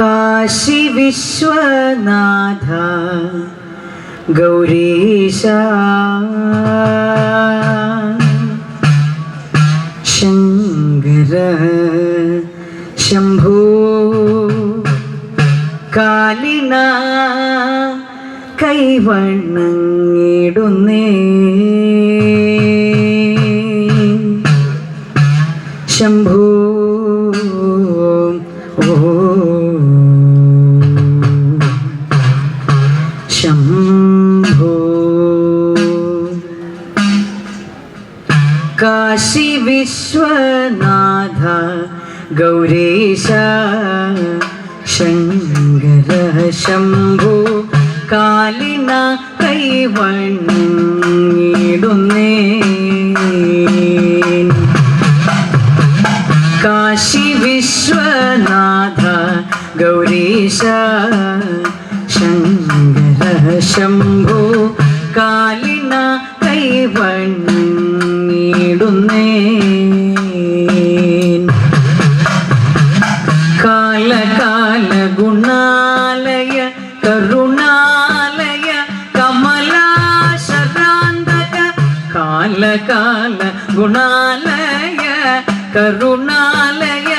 കാശി വിശ്വനാഥ ഗൗരീശ. ശങ്കര ശംഭൂ കാലിന കൈവണ്ണങ്ങിടുന്നേ. കാശി വിശ്വനാഥ ഗൗരീശ ശങ്കര ശംഭു കാലിന കൈവണ്ണിടുന്നേ കാശി വിശ്വനാഥ ഗൗരീശ కాల గుణాలయ కరుణాలయ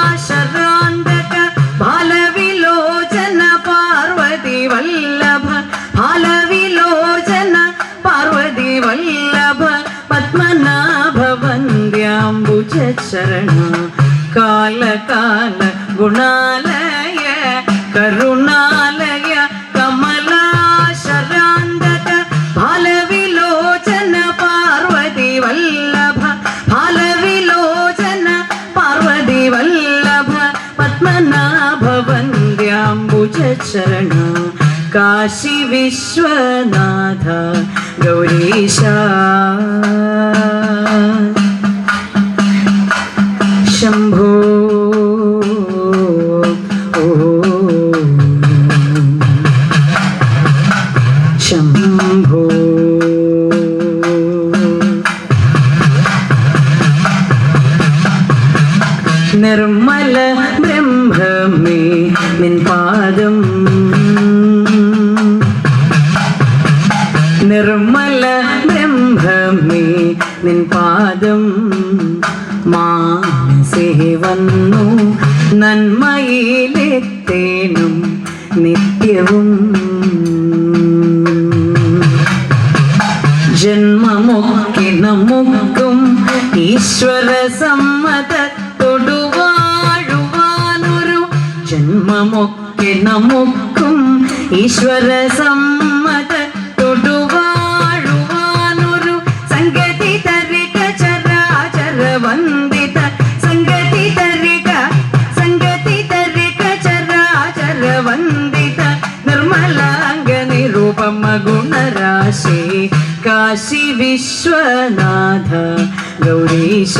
కమలాశరాండక బాల విలోచన పార్వతి వల్లభ బాల విలోచన పార్వతి వల్లభ పద్మనాభ వంద్యాంబుజ చరణ కాల కాల గుణాల കാശി വിശ്വനാഥ ഗൗരീശ. ശംഭോ. ശംഭോ. നിർമ്മല ബ്രഹ്മമേ നിൻ പാദം വന്നു. നന്മയിലെത്തേനും നിത്യവും. ജന്മമൊക്കെ നമുക്കും ഈശ്വര സമ്മത തൊടുവാഴുവാനൊരു ജന്മമൊക്കെ നമുക്കും ഈശ്വര സമ്മത കാശി വിശ്വനാഥ ഗൗരീശ.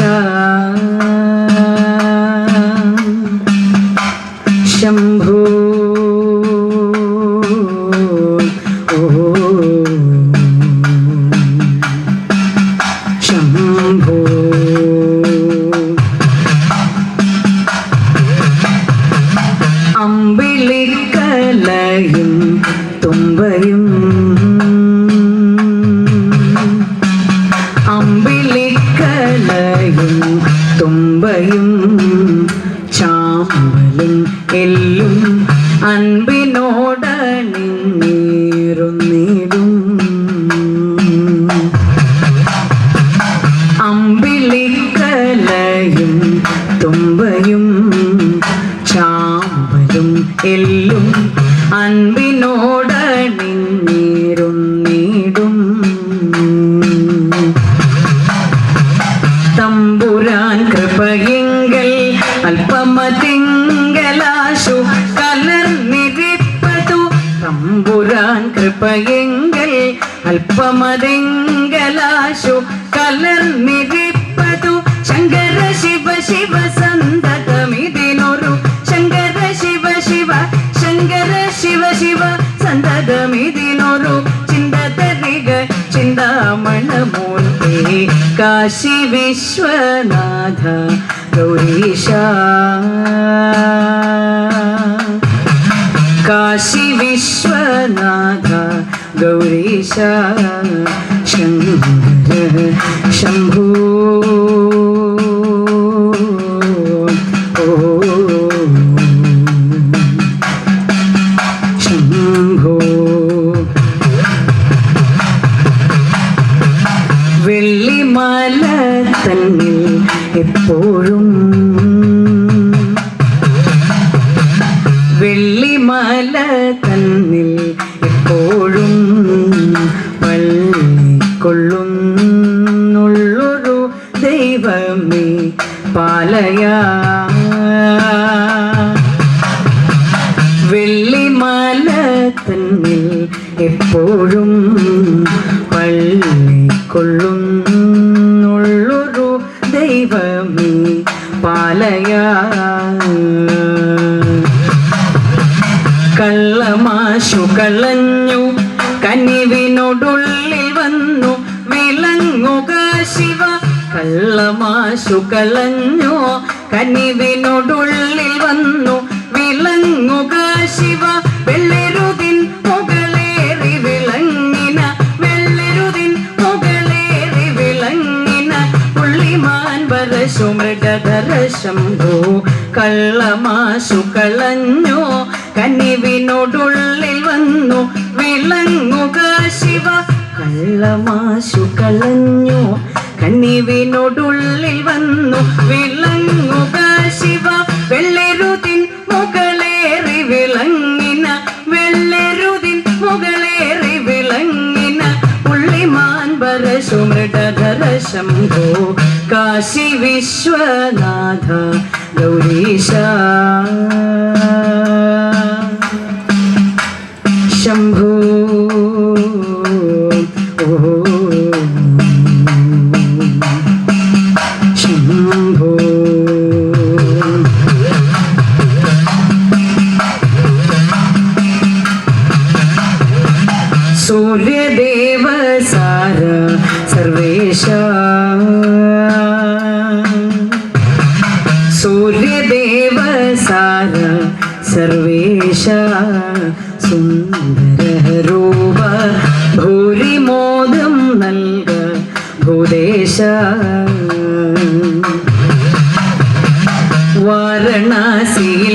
എല്ലും അൻപിനോടണിഞ്ഞീറുന്നിടും മംഗലാശു കലർന്നിരിപ്പതു ശങ്കര ശിവ ശിവ സന്തതമിതിനൊരു. ശങ്കര ശിവ ശിവ ശങ്കര ശിവ ശിവ സന്തതമിതിനൊരു. ചിന്തതരിക ചിന്താമണമൂർത്തി. കാശി വിശ്വനാഥ ഗൗരീശ. काशी विश्वनाथ गौरीशा ഓ ശംഭു. വെള്ളിമല തന്നിൽ എപ്പോഴും വെള്ളിമല തന്നിൽ എപ്പോഴും പാലയാ വെള്ളിമല തന്നിൽ എപ്പോഴും പള്ളിക്കൊള്ളുന്നുള്ളൊരു കള്ളമാശു കളഞ്ഞു കനിവിനോടുള്ളിൽ വന്നു വിളങ്ങുക ശിവ. വെള്ളരുതിൻ മുകളേറി വിളങ്ങിന. വെള്ളരുതിൻ മുകളേറി വിളങ്ങിന. പുള്ളിമാൻ വരശു മൃഗധര ശംഭോ കള്ളമാശു കളഞ്ഞു കന്നിവിനോടുള്ളിൽ വന്നു വിളങ്ങുക ശിവ. കള്ളമാശു കളഞ്ഞു കന്നിവിനോടുള്ളിൽ വന്നു വിളങ്ങുക ശിവ. വെള്ളരുതിൻ മുകളേറി വിളങ്ങിന വെള്ളരുതിൻ മുകളേറി വിളങ്ങിന. പുള്ളിമാൻ പര മൃഗധര ശംഭോ. കാശി വിശ്വനാഥ ഗൗരീശ. ശംഭോ. ഓ. സർവേശ സുന്ദരരൂപ. ഭൂരിമോദം നൽക ഭൂദേശ വാരണാസിയിൽ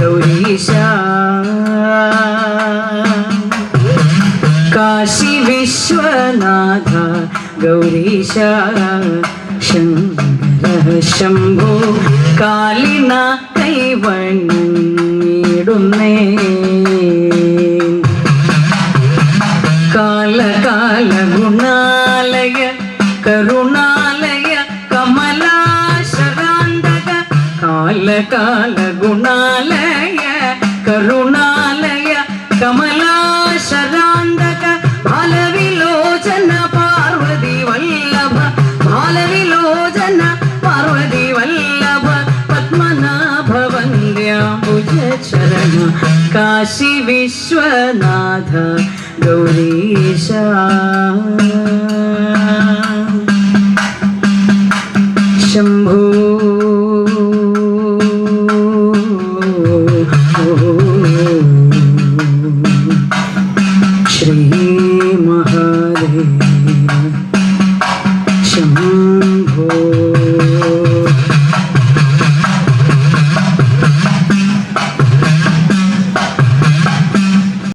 ഗൗരീശ കാശി വിശ്വനാഥ ഗൗരീശ. ശങ്കര ശംഭോ കാലിന കൈവണ്ണിടുന്നേ കാലകാല കാല ഗുണാലയ കരുണാലയ நல்ல கால குணாலய கருணாலய கமலாசராந்தக பாலவிலோச்சன பார்வதி வல்லப பாலவிலோச்சன பார்வதி வல்லப பத்மநாப வந்தியாம்புஜ சரண காசி விஸ்வநாத கௌரீஷா